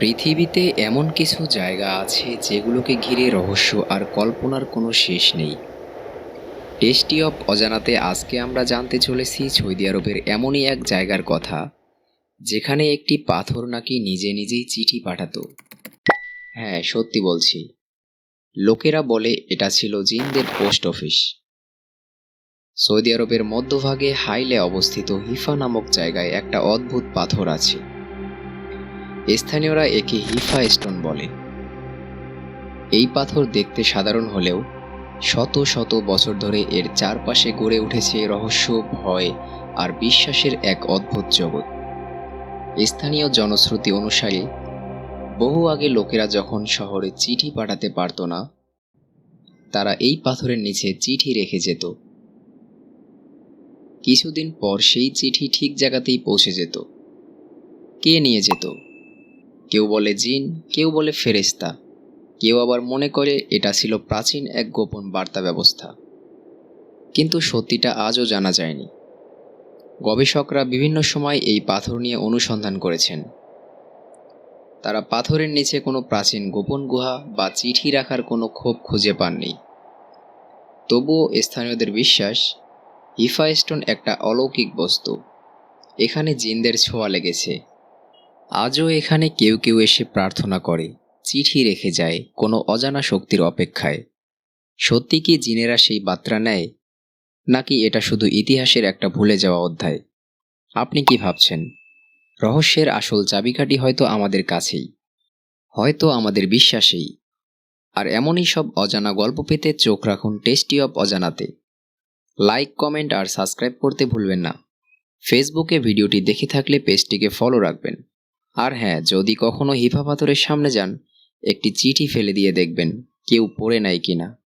পৃথিবীতে এমন কিছু জায়গা আছে যেগুলোকে ঘিরে রহস্য আর কল্পনার কোনো শেষ নেই। টেস্টি অফ অজানাতে আজকে আমরা জানতে চলেছি সৌদি আরবের এমনই এক জায়গার কথা, যেখানে একটি পাথর নাকি নিজে নিজেই চিঠি পাঠাতো। হ্যাঁ সত্যি বলছি। লোকেরা বলে এটা ছিল জিনদের পোস্ট অফিস। সৌদি আরবের মধ্যভাগে হাইলে অবস্থিত হিফা নামক জায়গায় একটা অদ্ভুত পাথর আছে। স্থানীয়রা একে হিফা স্টোন বলে। এই পাথর দেখতে সাধারণ হলেও শত শত বছর ধরে এর চারপাশে গড়ে উঠেছে রহস্য, ভয় আর বিশ্বাসের এক অদ্ভুত জগৎ। স্থানীয় জনশ্রুতি অনুসারে, বহু আগে লোকেরা যখন শহরে চিঠি পাঠাতে পারত না, তারা এই পাথরের নিচে চিঠি রেখে যেত। কিছুদিন পর সেই চিঠি ঠিক জায়গাতেই পৌঁছে যেত। কে নিয়ে যেত? কেউ বলে জিন, কেউ বলে ফেরেস্তা কেউ আবার মনে করে এটা ছিল প্রাচীন এক গোপন বার্তা ব্যবস্থা। কিন্তু সত্যিটা আজও জানা যায়নি। গবেষকরা বিভিন্ন সময় এই পাথর নিয়ে অনুসন্ধান করেছেন। তারা পাথরের নিচে কোনো প্রাচীন গোপন গুহা বা চিঠি রাখার কোনো ক্ষোভ খুঁজে পাননি। তবুও স্থানীয়দের বিশ্বাস হিফা স্টোন একটা অলৌকিক বস্তু। এখানে জিনদের ছোঁয়া লেগেছে। আজও এখানে কেউ কেউ এসে প্রার্থনা করে, চিঠি রেখে যায় কোনো অজানা শক্তির অপেক্ষায়। সত্যি কি জিনেরা সেই বার্তা নেয়? নাকি এটা শুধু ইতিহাসের একটা ভুলে যাওয়া অধ্যায়? আপনি কি ভাবছেন? রহস্যের আসল চাবিকাঠি হয়তো আমাদের কাছেই, হয়তো আমাদের বিশ্বাসেই। আর এমনই সব অজানা গল্প পেতে চোখ রাখুন টেস্টি অফ অজানাতে। লাইক, কমেন্ট আর সাবস্ক্রাইব করতে ভুলবেন না। ফেসবুকে ভিডিওটি দেখে থাকলে পেজটিকে ফলো রাখবেন। আর হ্যাঁ যদি কখনো হিফা পাথরের সামনে যান, একটি চিঠি ফেলে দিয়ে দেখবেন, কেউ পড়ে নাই কিনা।